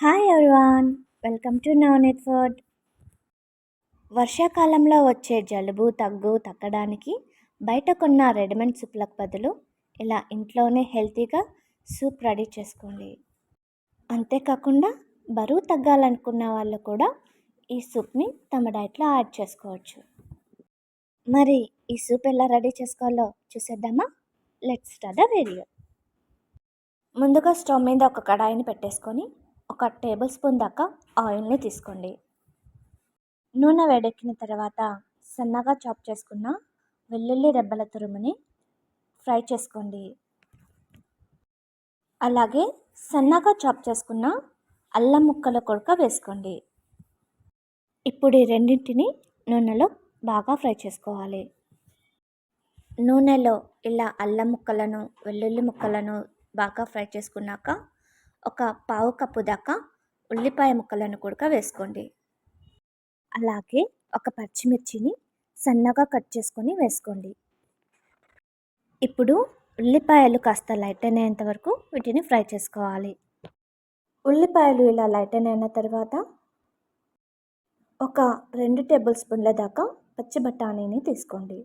Hi everyone welcome to Navaneet food వర్షాకాలంలో వచ్చే జలుబు తగ్గు తగ్గడానికి బయట కొన్న రెడీమేడ్ సూప్లకు బదులు ఇలా ఇంట్లోనే హెల్తీగా సూప్ రెడీ చేసుకోండి. అంతేకాకుండా బరువు తగ్గాలనుకున్న వాళ్ళు కూడా ఈ సూప్ని తమ డైట్లో యాడ్ చేసుకోవచ్చు. మరి ఈ సూప్ ఎలా రెడీ చేసుకోవాలో చూసేద్దామా? లెట్స్ స్టార్ట్ ద వీడియో ముందుగా స్టవ్ మీద ఒక కడాయిని పెట్టేసుకొని ఒక టేబుల్ స్పూన్ దాకా ఆయిల్ని తీసుకోండి. నూనె వేడెక్కిన తర్వాత సన్నగా చాప్ చేసుకున్న వెల్లుల్లి రెబ్బల తురుముని ఫ్రై చేసుకోండి. అలాగే సన్నగా చాప్ చేసుకున్న అల్లం ముక్కల కొడుక వేసుకోండి. ఇప్పుడు ఈ రెండింటిని నూనెలో బాగా ఫ్రై చేసుకోవాలి. నూనెలో ఇలా అల్లం ముక్కలను వెల్లుల్లి ముక్కలను బాగా ఫ్రై చేసుకున్నాక ఒక పావు కప్పు దాకా ఉల్లిపాయ ముక్కలను కూడా వేసుకోండి. అలాగే ఒక పచ్చిమిర్చిని సన్నగా కట్ చేసుకొని వేసుకోండి. ఇప్పుడు ఉల్లిపాయలు కాస్త లైట్ అయినంత వరకు వీటిని ఫ్రై చేసుకోవాలి. ఉల్లిపాయలు ఇలా లైట్ అయిన తర్వాత ఒక రెండు టేబుల్ స్పూన్ల దాకా పచ్చి బఠానీని తీసుకోండి.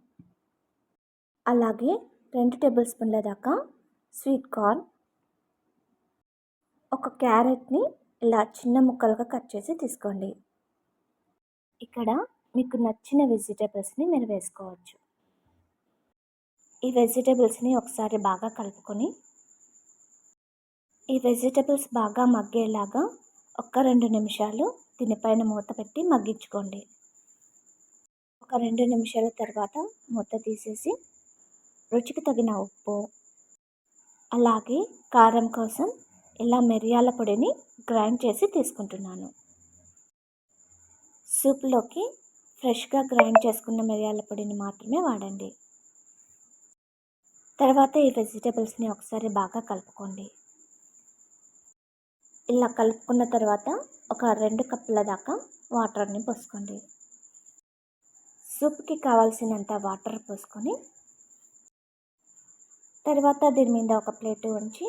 అలాగే రెండు టేబుల్ స్పూన్ల దాకా స్వీట్ కార్న్ ఒక క్యారెట్ని ఇలా చిన్న ముక్కలుగా కట్ చేసి తీసుకోండి. ఇక్కడ మీకు నచ్చిన వెజిటేబుల్స్ని మీరు వేసుకోవచ్చు. ఈ వెజిటేబుల్స్ని ఒకసారి బాగా కలుపుకొని ఈ వెజిటేబుల్స్ బాగా మగ్గేలాగా ఒక రెండు నిమిషాలు దీనిపైన మూత పెట్టి మగ్గించుకోండి. ఒక రెండు నిమిషాల తర్వాత మూత తీసేసి రుచికి తగిన ఉప్పు అలాగే కారం కోసం ఇలా మిరియాల పొడిని గ్రైండ్ చేసి తీసుకుంటున్నాను. సూప్లోకి ఫ్రెష్గా గ్రైండ్ చేసుకున్న మిరియాల పొడిని మాత్రమే వాడండి. తర్వాత ఈ వెజిటేబుల్స్ని ఒకసారి బాగా కలుపుకోండి. ఇలా కలుపుకున్న తర్వాత ఒక రెండు కప్పుల దాకా వాటర్ని పోసుకోండి. సూప్కి కావాల్సినంత వాటర్ పోసుకొని తర్వాత దీని మీద ఒక ప్లేట్ ఉంచి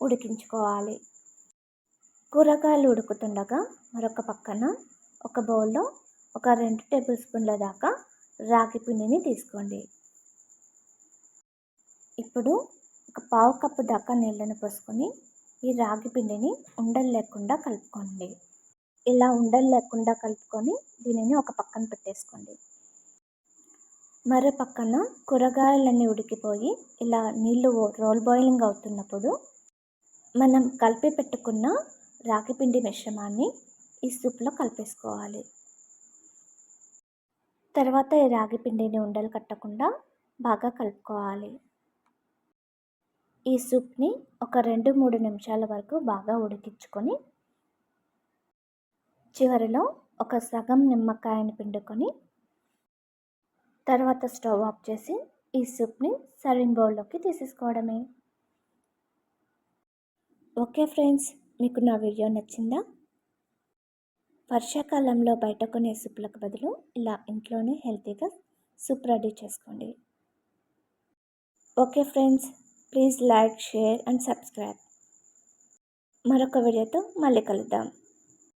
ఉడికించుకోవాలి. కూరగాయలు ఉడుకుతుండగా మరొక పక్కన ఒక బౌల్లో ఒక రెండు టేబుల్ స్పూన్ల దాకా రాగి పిండిని తీసుకోండి. ఇప్పుడు ఒక పావు కప్పు దాకా నీళ్ళని పోసుకొని ఈ రాగి పిండిని ఉండలు లేకుండా కలుపుకోండి. ఇలా ఉండలు లేకుండా కలుపుకొని దీనిని ఒక పక్కన పెట్టేసుకోండి. మరో పక్కన కూరగాయలన్నీ ఉడికిపోయి ఇలా నీళ్ళు రోల్ బాయిలింగ్ అవుతున్నప్పుడు మనం కలిపి పెట్టుకున్న రాగి పిండి మిశ్రమాన్ని ఈ సూప్లో కలిపేసుకోవాలి. తర్వాత ఈ రాగి పిండిని ఉండలు కట్టకుండా బాగా కలుపుకోవాలి. ఈ సూప్ని ఒక రెండు మూడు నిమిషాల వరకు బాగా ఉడికించుకొని చివరిలో ఒక సగం నిమ్మకాయని పిండుకొని తర్వాత స్టవ్ ఆఫ్ చేసి ఈ సూప్ని సర్వింగ్ బౌల్లోకి తీసేసుకోవడమే. ఓకే ఫ్రెండ్స్ మీకు నా వీడియో నచ్చిందా? వర్షాకాలంలో బయట కొనే సూపులకు బదులు ఇలా ఇంట్లోనే హెల్తీగా సూప్ రెడీ చేసుకోండి. Okay friends please like share and subscribe. మరొక వీడియోతో మళ్ళీ కలుద్దాం.